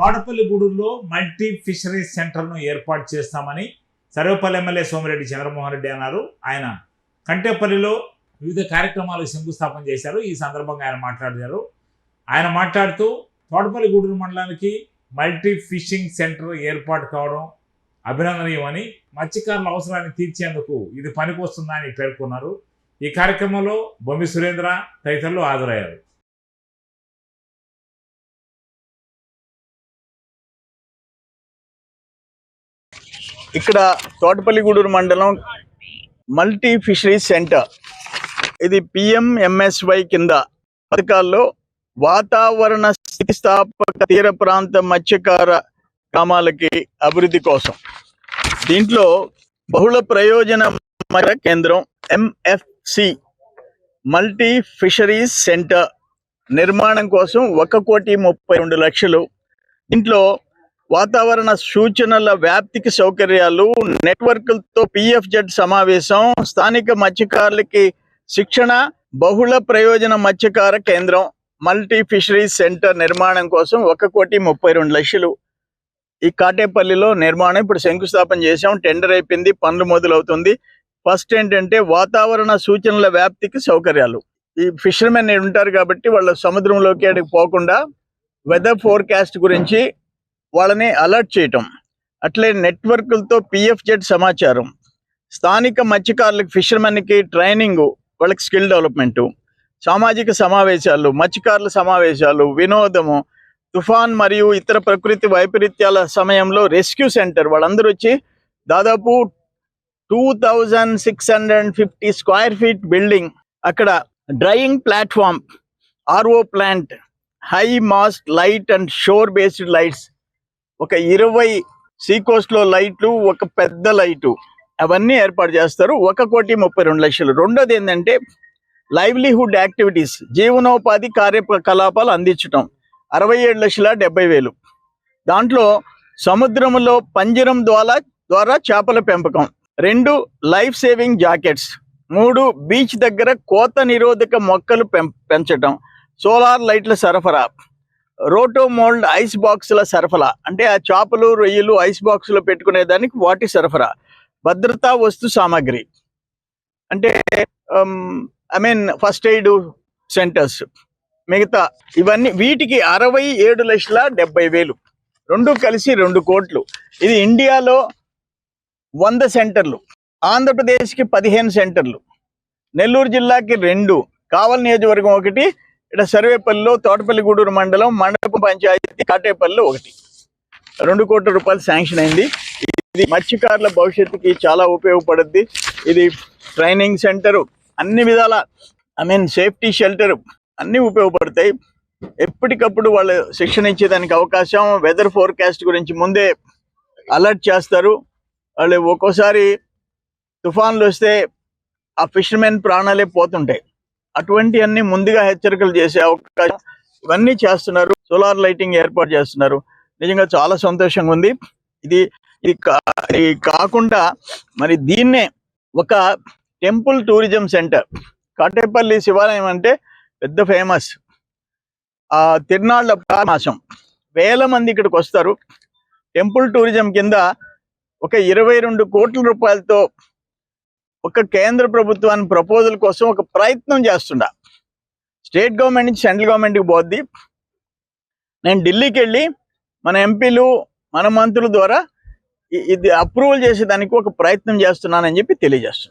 తోటపల్లిగూడూరులో multi fisheries సెంటర్ను ఏర్పాటు చేస్తామని సర్వేపల్లి ఎమ్మెల్యే సోమిరెడ్డి చంద్రమోహన్ రెడ్డి అన్నారు. ఆయన కంటేపల్లిలో వివిధ కార్యక్రమాలు శంకుస్థాపన చేశారు. ఈ సందర్భంగా ఆయన మాట్లాడారు. ఆయన మాట్లాడుతూ తోటపల్లిగూడూరు మండలానికి మల్టీ ఫిషింగ్ సెంటర్ ఏర్పాటు కావడం అభినందనీయమని మత్స్యకారుల అవసరాన్ని తీర్చేందుకు ఇది పనికొస్తుందని పేర్కొన్నారు. ఈ కార్యక్రమంలో బొమ్మి సురేంద్ర తదితరులు హాజరయ్యారు. ఇక్కడ తోటపల్లిగూడూరు మండలం మల్టీ ఫిషరీస్ సెంటర్. ఇది పిఎంఎంఎస్వై కింద పథకాల్లో వాతావరణ స్థితిస్థాపక తీర ప్రాంత మత్స్యకార గ్రామాలకి అభివృద్ధి కోసం. దీంట్లో బహుళ ప్రయోజన కేంద్రం ఎంఎఫ్సి మల్టీ ఫిషరీస్ సెంటర్ నిర్మాణం కోసం ఒక కోటి ముప్పై రెండు లక్షలు. దీంట్లో వాతావరణ సూచనల వ్యాప్తికి సౌకర్యాలు నెట్వర్క్లతో పిఎఫ్జెడ్ సమావేశం స్థానిక మత్స్యకారులకి శిక్షణ బహుళ ప్రయోజన మత్స్యకార కేంద్రం మల్టీ ఫిషరీస్ సెంటర్ నిర్మాణం కోసం ఒక కోటి ముప్పై రెండు లక్షలు. ఈ కాటేపల్లిలో నిర్మాణం ఇప్పుడు శంకుస్థాపన చేసాం టెండర్ అయిపోయింది పనులు మొదలవుతుంది. ఫస్ట్ ఏంటంటే వాతావరణ సూచనల వ్యాప్తికి సౌకర్యాలు. ఈ ఫిషర్మెన్ ఉంటారు కాబట్టి వాళ్ళ సముద్రంలోకి అడిగి పోకుండా వెదర్ ఫోర్కాస్ట్ గురించి వాళ్ళని అలర్ట్ చేయటం. అట్లే నెట్వర్క్లతో పిఎఫ్జెడ్ సమాచారం. స్థానిక మత్స్యకారులకు ఫిషర్మెన్కి ట్రైనింగ్ వాళ్ళకి స్కిల్ డెవలప్మెంట్ సామాజిక సమావేశాలు మత్స్యకారుల సమావేశాలు వినోదము తుఫాన్ మరియు ఇతర ప్రకృతి వైపరీత్యాల సమయంలో రెస్క్యూ సెంటర్ వాళ్ళందరూ వచ్చి దాదాపు two thousand six hundred fifty square feet building అక్కడ drying platform RO plant high mast light and shore based lights ఒక ఇరవై సీకోస్ట్లో లైట్లు ఒక పెద్ద లైటు. అవన్నీ ఏర్పాటు చేస్తారు. ఒక కోటి ముప్పై రెండు లక్షలు. రెండోది ఏంటంటే లైవ్లీహుడ్ యాక్టివిటీస్ జీవనోపాధి కార్యకలాపాలు అందించటం. అరవై ఏడు లక్షల డెబ్బై వేలు. దాంట్లో సముద్రంలో పంజరం ద్వారా ద్వారా చేపల పెంపకం. రెండు లైఫ్ సేవింగ్ జాకెట్స్ మూడు బీచ్ దగ్గర కోత నిరోధక మొక్కలు పెం పెంచటం. సోలార్ లైట్ల సరఫరా. రోటోమోల్డ్ ఐస్ బాక్సుల సరఫరా. అంటే ఆ చేపలు రొయ్యలు ఐస్ బాక్సులో పెట్టుకునే దానికి వాటి సరఫరా. భద్రతా వస్తు సామాగ్రి. అంటే I mean first aid centres. మిగతా ఇవన్నీ వీటికి అరవై ఏడు లక్షల డెబ్బై వేలు. రెండు కలిసి రెండు కోట్లు. ఇది ఇండియాలో వంద సెంటర్లు. ఆంధ్రప్రదేశ్కి పదిహేను సెంటర్లు. నెల్లూరు జిల్లాకి రెండు. కావల్ నియోజకవర్గం ఒకటి ఇక్కడ సర్వేపల్లిలో తోటపల్లి గూడూరు మండలం మండపం పంచాయతీ కాటేపల్లిలో ఒకటి. రెండు కోట్ల రూపాయలు శాంక్షన్ అయింది. ఇది మత్స్యకారుల భవిష్యత్తుకి చాలా ఉపయోగపడుద్ది. ఇది ట్రైనింగ్ సెంటరు. అన్ని విధాల ఐ మీన్ సేఫ్టీ షెల్టర్ అన్ని ఉపయోగపడతాయి. ఎప్పటికప్పుడు వాళ్ళు శిక్షణ ఇచ్చేదానికి అవకాశం. వెదర్ ఫోర్కాస్ట్ గురించి ముందే అలర్ట్ చేస్తారు. వాళ్ళు ఒక్కోసారి తుఫాన్లు వస్తే ఆ ఫిషర్మెన్ ప్రాణాలే పోతుంటాయి. అటువంటి అన్ని ముందుగా హెచ్చరికలు చేసే అవకాశం ఇవన్నీ చేస్తున్నారు. సోలార్ లైటింగ్ ఏర్పాటు చేస్తున్నారు. నిజంగా చాలా సంతోషంగా ఉంది. ఇది ఇది కాకుండా మరి దీన్నే ఒక టెంపుల్ టూరిజం సెంటర్ కాటేపల్లి శివాలయం అంటే పెద్ద ఫేమస్. ఆ తిరునాళ్ళ మాసం వేల మంది ఇక్కడికి వస్తారు. టెంపుల్ టూరిజం కింద ఒక ఇరవై రెండు కోట్ల రూపాయలతో ఒక కేంద్ర ప్రభుత్వాన్ని ప్రపోజల్ కోసం ఒక ప్రయత్నం చేస్తుండ. స్టేట్ గవర్నమెంట్ నుంచి సెంట్రల్ గవర్నమెంట్కి పోద్ది. నేను ఢిల్లీకి వెళ్ళి మన ఎంపీలు మన మంత్రుల ద్వారా ఇది అప్రూవల్ చేసేదానికి ఒక ప్రయత్నం చేస్తున్నానని చెప్పి తెలియజేస్తున్నాను